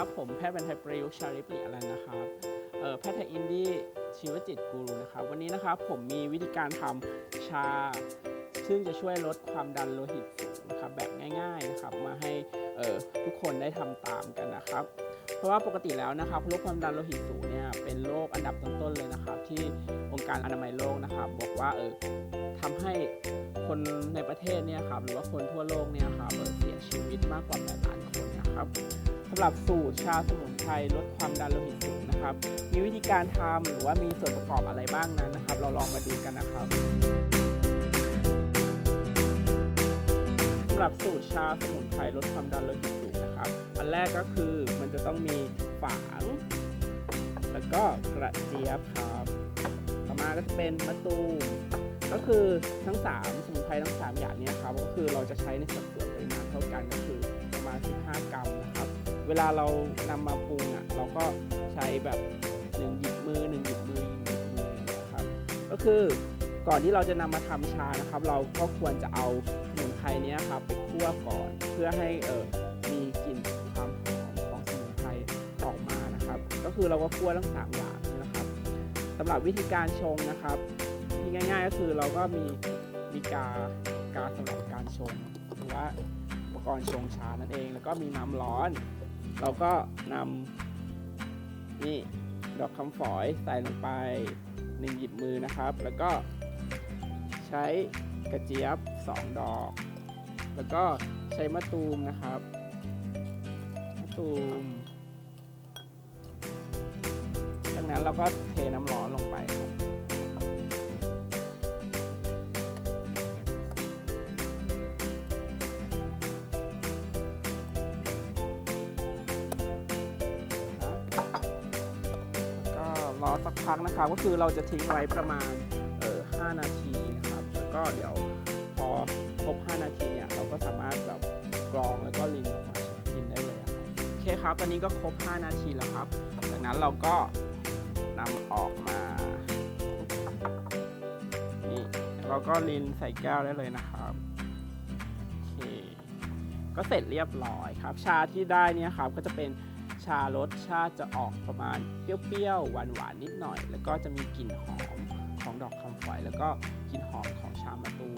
ครับ ผมแพทย์แผนไทยประยุกต์ชาลิปลิอะไรนะครับแพทย์ไทยอินดี้ชีวจิตกูรูนะครับ วันนี้นะครับผมมีวิธีการทำชา ซึ่งจะช่วยลดความดันโลหิตสูงนะครับแบบง่ายๆนะครับมาให้ทุกคนได้ทำตามกันนะครับ เพราะว่าปกติแล้วนะครับโรคความดันโลหิตสูงเนี่ยเป็นโรคอันดับต้นๆเลยนะครับ ที่องค์การอนามัยโลกนะครับ บอกว่าเออทำให้คนในประเทศเนี่ยครับหรือว่าคนทั่วโลกเนี่ยครับเออเสียชีวิตมากกว่า8ล้านคนนะครับ สำหรับสูตรชาสมุนไพรลดความดันโลหิตสูงนะครับ มีวิธีการทำหรือว่ามีส่วนประกอบอะไรบ้างนั้นนะครับ เราลองมาดูกันนะครับสำหรับสูตรชาสมุนไพรลดความดันโลหิตสูงนะครับ อันแรกก็คือมันจะต้องมีฝางแล้วก็กระเจี๊ยบครับต่อมาก็จะเป็นมะตูมก็คือทั้ง 3 สมุนไพรทั้ง 3 อย่างนี้ครับก็คือเราจะใช้ในสัดส่วนปริมาณเท่ากันก็คือประมาณ 15 กรัมนะครับ เวลาเรานำมาปรุงอะเราก็ใช้แบบหนึ่งหยิบมือหนึ่งหยิบมือหนึ่งหยิบมืออย่างเงี้ยครับก็คือก่อนที่เราจะนำมาทำชานะครับ เราก็ควรจะเอาสมุนไพรเนี้ยครับไปคั่วก่อนเพื่อให้เออมีกลิ่นความหอมของสมุนไพรออกมานะครับ ก็คือเราก็คั่วทั้งสามอย่างนะครับสำหรับวิธีการชงนะครับที่ง่าย ๆ ก็คือเราก็มีมีกากาสำหรับการชงหรือว่าอุปกรณ์ชงชานั่นเอง แล้วก็มีน้ำร้อน เราก็นำนี่ดอกคำฝอยใส่ลงไปหนึ่งหยิบมือนะครับ แล้วก็ใช้กระเจี๊ยบ 2 ดอก แล้วก็ใช้มะตูมนะครับมะตูมจากนั้นเราก็เทน้ำร้อนลง รอสักพักนะครับ ก็คือเราจะทิ้งไว้ประมาณเออ5นาทีนะครับ แล้วก็เดี๋ยวพอครบ 5 นาทีเนี่ยเราก็สามารถแบบกรองแล้วก็ลินออกมากินได้เลยครับโอเคครับ ตอนนี้ก็ครบ 5 นาทีแล้วครับ จากนั้นเราก็นำออกมานี่เราก็ลินใส่แก้วได้เลยนะครับโอเคก็เสร็จเรียบร้อยครับ ชาที่ได้เนี่ยครับก็จะเป็น ชารสชาติจะออกประมาณเปรี้ยวๆหวานๆนิดหน่อย แล้วก็จะมีกลิ่นหอมของดอกคำฝอย แล้วก็กลิ่นหอมของชามะตูม